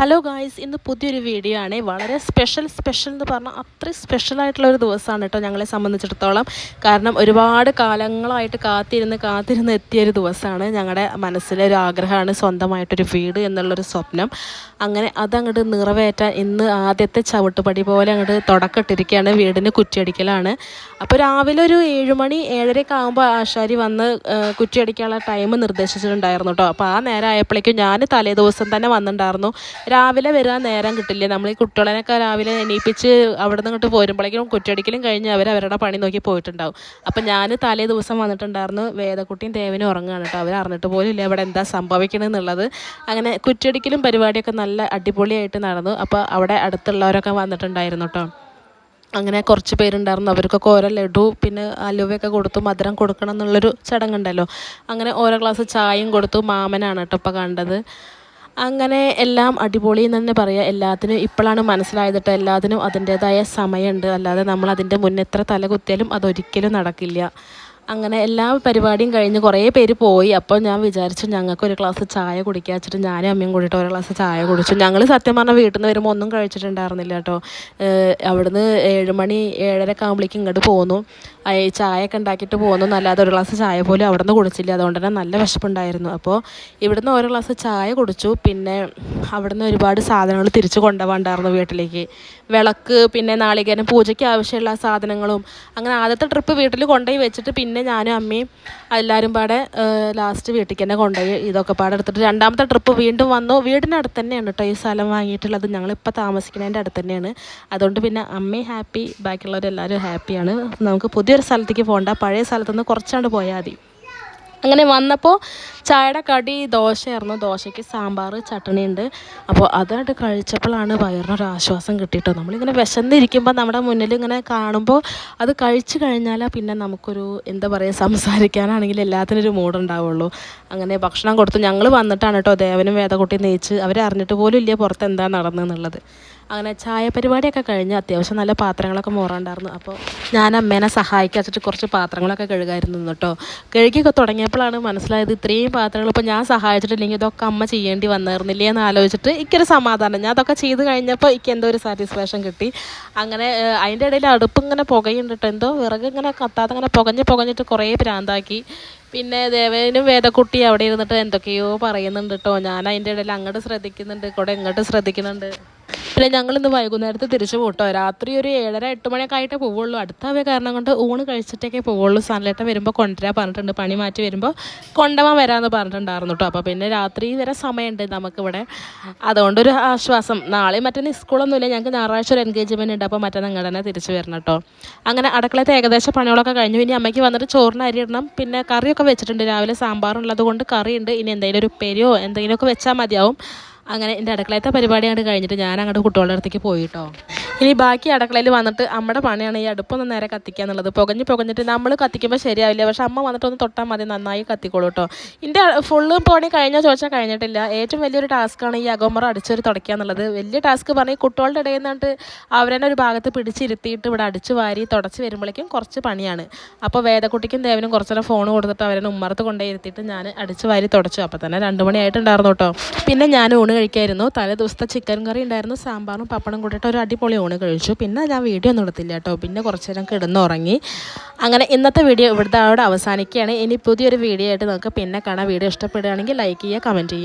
Hello guys ഇന്ന് പുതിയൊരു video ആണ്. വളരെ സ്പെഷ്യൽ സ്പെഷ്യൽ എന്ന് പറഞ്ഞാൽ സ്പെഷ്യൽ ആയിട്ടുള്ള ഒരു ദിവസമാണ് കേട്ടോ ഞങ്ങളെ സംബന്ധിച്ചിടത്തോളം. കാരണം ഒരുപാട് കാലങ്ങളായിട്ട് കാത്തിരുന്ന് കാത്തിരുന്ന് എത്തിയൊരു ദിവസമാണ് ഞങ്ങളുടെ മനസ്സിലെ ഒരു ആഗ്രഹമാണ് സ്വന്തമായിട്ടൊരു വീട് എന്നുള്ളൊരു സ്വപ്നം. അങ്ങനെ അതങ്ങോട്ട് നിറവേറ്റാൻ ഇന്ന് ആദ്യത്തെ ചവിട്ടുപടി പോലെ അങ്ങോട്ട് തുടക്കിട്ടിരിക്കുകയാണ് വീടിന് കുറ്റിയടിക്കലാണ്. അപ്പോൾ രാവിലെ ഒരു ഏഴുമണി ഏഴരയൊക്കെ ആകുമ്പോൾ ആശാരി വന്ന് കുറ്റിയടിക്കാനുള്ള ടൈം നിർദ്ദേശിച്ചിട്ടുണ്ടായിരുന്നു കേട്ടോ. അപ്പോൾ ആ നേരം ആയപ്പോഴേക്കും ഞാൻ തലേ ദിവസം തന്നെ വന്നിട്ടുണ്ടായിരുന്നു. രാവിലെ വരാൻ നേരം കിട്ടില്ല? നമ്മൾ ഈ കുട്ടികളെയൊക്കെ രാവിലെ എണീപ്പിച്ച് അവിടെ നിന്ന് ഇങ്ങോട്ട് പോരുമ്പോഴേക്കും കുറ്റിയടിക്കലും കഴിഞ്ഞ് അവർ അവരുടെ പണി നോക്കി പോയിട്ടുണ്ടാവും. അപ്പം ഞാൻ തലേ ദിവസം വന്നിട്ടുണ്ടായിരുന്നു വേദക്കുട്ടിയും ദേവനും ഉറങ്ങുകയാണ് കേട്ടോ. അവർ അറിഞ്ഞിട്ട് പോലും ഇല്ല ഇവിടെ എന്താ സംഭവിക്കണമെന്നുള്ളത് അങ്ങനെ കുറ്റിയടിക്കലും പരിപാടിയൊക്കെ നല്ല അടിപൊളിയായിട്ട് നടന്നു. അപ്പോൾ അവിടെ അടുത്തുള്ളവരൊക്കെ വന്നിട്ടുണ്ടായിരുന്നു കേട്ടോ. അങ്ങനെ കുറച്ച് പേരുണ്ടായിരുന്നു. അവർക്കൊക്കെ ഓരോ ലഡു പിന്നെ അലുവയൊക്കെ കൊടുത്തു മധുരം കൊടുക്കണം എന്നുള്ളൊരു ചടങ്ങുണ്ടല്ലോ. അങ്ങനെ ഓരോ ഗ്ലാസ് ചായയും കൊടുത്തു. മാമനാണ് കേട്ടോ ഇപ്പോൾ കണ്ടത്. അങ്ങനെ എല്ലാം അടിപൊളി എന്ന് തന്നെ പറയാം. എല്ലാത്തിനും ഇപ്പോഴാണ് മനസ്സിലായത് കേട്ടോ എല്ലാത്തിനും അതിന്റേതായ സമയമുണ്ട്. അല്ലാതെ നമ്മൾ അതിന്റെ മുന്നേ എത്ര തല കുത്തിയാലും അതൊരിക്കലും നടക്കില്ല. അങ്ങനെ എല്ലാ പരിപാടിയും കഴിഞ്ഞ് കുറേ പേര് പോയി. അപ്പോൾ ഞാൻ വിചാരിച്ചു ഞങ്ങൾക്ക് ഒരു ഗ്ലാസ് ചായ കുടിക്കുക വെച്ചിട്ട് ഞാനും അമ്മയും കൂടിയിട്ട് ഒരു ഗ്ലാസ് ചായ കുടിച്ചു. ഞങ്ങൾ സത്യം പറഞ്ഞാൽ വീട്ടിൽ നിന്ന് വരുമ്പോൾ ഒന്നും കഴിച്ചിട്ടുണ്ടായിരുന്നില്ല കേട്ടോ. അവിടുന്ന് ഏഴ് മണി ഏഴരക്കെ ആകുമ്പോഴേക്കും ഇങ്ങോട്ട് പോന്നു. ഈ ചായയൊക്കെ ഉണ്ടാക്കിയിട്ട് പോന്നു. നല്ലാതെ ഒരു ഗ്ലാസ് ചായ പോലും അവിടെ നിന്ന് കുടിച്ചില്ല. അതുകൊണ്ട് തന്നെ നല്ല വിശപ്പുണ്ടായിരുന്നു. അപ്പോൾ ഇവിടുന്ന് ഒരു ഗ്ലാസ് ചായ കുടിച്ചു. പിന്നെ അവിടുന്ന് ഒരുപാട് സാധനങ്ങൾ തിരിച്ചു കൊണ്ടുപോകാണ്ടായിരുന്നു വീട്ടിലേക്ക്. വിളക്ക് പിന്നെ നാളികേരം പൂജയ്ക്ക് ആവശ്യമുള്ള സാധനങ്ങളും അങ്ങനെ ആദ്യത്തെ ട്രിപ്പ് വീട്ടിൽ കൊണ്ടുപോയി വെച്ചിട്ട് പിന്നെ ഞാനും അമ്മയും എല്ലാവരും പാടെ ലാസ്റ്റ് വീട്ടിൽ തന്നെ കൊണ്ടുപോയി ഇതൊക്കെ പാടെ എടുത്തിട്ട്. രണ്ടാമത്തെ ട്രിപ്പ് വീണ്ടും വന്നു. വീടിനടുത്ത് തന്നെയാണ് കേട്ടോ ഈ സ്ഥലം വാങ്ങിയിട്ടുള്ളത്. ഞങ്ങളിപ്പോൾ താമസിക്കുന്നതിന്റെ അടുത്ത് തന്നെയാണ്. അതുകൊണ്ട് പിന്നെ അമ്മയും ഹാപ്പി ബാക്കിയുള്ളവരെല്ലാവരും ഹാപ്പിയാണ് നമുക്ക് പുതിയൊരു സ്ഥലത്തേക്ക് പോകണ്ട. പഴയ സ്ഥലത്തുനിന്ന് കുറച്ചാണ്ട് പോയാൽ മതി. അങ്ങനെ വന്നപ്പോൾ ചായയുടെ കടി ദോശയായിരുന്നു. ദോശയ്ക്ക് സാമ്പാർ ചട്ടണി ഉണ്ട് അപ്പോൾ അതായിട്ട് കഴിച്ചപ്പോഴാണ് വയറിനൊരു ആശ്വാസം കിട്ടിയിട്ടോ. നമ്മളിങ്ങനെ വിശന്നിരിക്കുമ്പോൾ നമ്മുടെ മുന്നിൽ ഇങ്ങനെ കാണുമ്പോൾ അത് കഴിച്ചു കഴിഞ്ഞാൽ പിന്നെ നമുക്കൊരു എന്താ പറയുക സംസാരിക്കാനാണെങ്കിൽ എല്ലാത്തിനും ഒരു മൂഡുണ്ടാവുള്ളൂ അങ്ങനെ ഭക്ഷണം കൊടുത്തു ഞങ്ങൾ വന്നിട്ടാണ് കേട്ടോ ദേവനും വേദകുട്ടിയും നെയ്ച്ച് അവരെ അറിഞ്ഞിട്ട് പോലും ഇല്ല പുറത്ത് എന്താ നടന്നതെന്നുള്ളത്. അങ്ങനെ ചായ പരിപാടിയൊക്കെ കഴിഞ്ഞ് അത്യാവശ്യം നല്ല പാത്രങ്ങളൊക്കെ മോറാണ്ടായിരുന്നു. അപ്പോൾ ഞാൻ അമ്മേനെ സഹായിക്കാൻ വെച്ചിട്ട് കുറച്ച് പാത്രങ്ങളൊക്കെ കഴുകായിരുന്നു കേട്ടോ കഴുകിയൊക്കെ തുടങ്ങിയപ്പോഴാണ് മനസ്സിലായത് ഇത്രയും പാത്രങ്ങൾ ഇപ്പോൾ ഞാൻ സഹായിച്ചിട്ടില്ലെങ്കിൽ ഇതൊക്കെ അമ്മ ചെയ്യേണ്ടി വന്നായിരുന്നില്ലേ എന്ന് ആലോചിച്ചിട്ട് ഇക്കൊരു സമാധാനം. ഞാൻ അതൊക്കെ ചെയ്ത് കഴിഞ്ഞപ്പോൾ എനിക്ക് എന്തോ ഒരു സാറ്റിസ്ഫാക്ഷൻ കിട്ടി. അങ്ങനെ അതിന്റെ ഇടയിൽ അടുപ്പ് ഇങ്ങനെ പുകയുണ്ട് കേട്ടോ എന്തോ വിറക് ഇങ്ങനെ കത്താതെ ഇങ്ങനെ പുകഞ്ഞ് പുകഞ്ഞിട്ട് കുറേ ഭ്രാന്താക്കി പിന്നെ ദേവേനും വേദക്കുട്ടി അവിടെ ഇരുന്നിട്ട് എന്തൊക്കെയോ പറയുന്നുണ്ട് കേട്ടോ ഞാൻ അതിന്റെ ഇടയിൽ അങ്ങോട്ട് ശ്രദ്ധിക്കുന്നുണ്ട് കൂടെ ഇങ്ങോട്ട് ശ്രദ്ധിക്കുന്നുണ്ട്. പിന്നെ ഞങ്ങൾ ഇന്ന് വൈകുന്നേരത്ത് തിരിച്ചു പോട്ടോ. രാത്രി ഒരു ഏഴര എട്ട് മണിയൊക്കെ ആയിട്ടേ പോവുള്ളൂ. അടുത്താവേ കാരണം കൊണ്ട് ഊണ് കഴിച്ചിട്ടൊക്കെ പോവുള്ളൂ. സൺലൈറ്റ് വരുമ്പോൾ കൊണ്ടുവരാൻ പറഞ്ഞിട്ടുണ്ട്. പണി മാറ്റി വരുമ്പോൾ കൊണ്ടുപോകാൻ വരാമെന്ന് പറഞ്ഞിട്ടുണ്ടായിരുന്നു കേട്ടോ അപ്പോൾ പിന്നെ രാത്രി വരെ സമയമുണ്ട് നമുക്കിവിടെ. അതുകൊണ്ടൊരു ആശ്വാസം. നാളെ മറ്റേ സ്കൂളൊന്നുമില്ല. ഞങ്ങൾക്ക് ഞായറാഴ്ച ഒരു എൻഗേജ്മെന്റ് ഉണ്ട്. അപ്പോൾ മറ്റേ നിങ്ങളുടെ തന്നെ തിരിച്ചു വരണം കേട്ടോ അങ്ങനെ അടുക്കളത്തെ ഏകദേശം പണികളൊക്കെ കഴിഞ്ഞു. ഇനി അമ്മയ്ക്ക് വന്നിട്ട് ചോറിന് അരി ഇടണം. പിന്നെ കറിയൊക്കെ വെച്ചിട്ടുണ്ട്. രാവിലെ സാമ്പാറുള്ളത് കൊണ്ട് കറിയുണ്ട്. ഇനി എന്തെങ്കിലും ഒരു പെരിയോ എന്തെങ്കിലുമൊക്കെ വെച്ചാൽ മതിയാവും. അങ്ങനെ എന്റെ അടുക്കളയത്തെ പരിപാടിയാണ് കഴിഞ്ഞിട്ട് ഞാൻ അങ്ങോട്ട് കുട്ടികളുടെ അടുത്തേക്ക് പോയി കേട്ടോ ഇനി ബാക്കി അടുക്കളയിൽ വന്നിട്ട് അമ്മയുടെ പണിയാണ് ഈ അടുപ്പൊന്ന് നേരെ കത്തിക്കുക എന്നുള്ളത്. പുകഞ്ഞ് പുകഞ്ഞിട്ട് നമ്മൾ കത്തിക്കുമ്പോൾ ശരിയാവില്ല. പക്ഷെ അമ്മ വന്നിട്ട് ഒന്ന് തൊട്ടാൽ മതി നന്നായി കത്തിക്കോളൂ കേട്ടോ എന്റെ ഫുള്ള് പണി കഴിഞ്ഞാൽ ചോദിച്ചാൽ കഴിഞ്ഞിട്ടില്ല. ഏറ്റവും വലിയൊരു ടാസ്ക്കാണ് ഈ അകോമറ അടിച്ചൊരു തുടയ്ക്കുക എന്നുള്ളത്. വലിയ ടാസ്ക് പറഞ്ഞാൽ ഈ കുട്ടികളുടെ ഇടയിൽ നിന്നിട്ട് അവരെന്നെ ഒരു ഭാഗത്ത് പിടിച്ചിരുത്തിയിട്ട് ഇവിടെ അടിച്ച് വാരി തുടച്ച് വരുമ്പോഴേക്കും കുറച്ച് പണിയാണ്. അപ്പോൾ വേദക്കുട്ടിക്കും ദേവനും കുറച്ചേരം ഫോൺ കൊടുത്തിട്ട് അവരെ ഉമ്മറത്ത് കൊണ്ടേ ഇരുത്തിയിട്ട് ഞാൻ അടിച്ച് വാരി തുടച്ചു. അപ്പോൾ തന്നെ രണ്ട് മണിയായിട്ടുണ്ടായിരുന്നു കേട്ടോ പിന്നെ ഞാൻ ഊണ് കഴിക്കായിരുന്നു. തലേ ദിവസത്തെ ചിക്കൻ കറി ഉണ്ടായിരുന്നു. സാമ്പാറും പപ്പടം കൂട്ടിയിട്ട് ഒരു അടിപൊളി ഊണ് കഴിച്ചു. പിന്നെ ഞാൻ വീഡിയോ ഒന്നും എടുത്തില്ല കേട്ടോ. പിന്നെ കുറച്ച് നേരം കിടന്നുറങ്ങി. അങ്ങനെ ഇന്നത്തെ വീഡിയോ ഇവിടുത്തെ അവിടെ അവസാനിക്കുകയാണ്. ഇനി പുതിയൊരു വീഡിയോ ആയിട്ട് നമുക്ക് പിന്നെ കാണാം. വീഡിയോ ഇഷ്ടപ്പെടുകയാണെങ്കിൽ ലൈക്ക് ചെയ്യുക കമന്റ് ചെയ്യുക.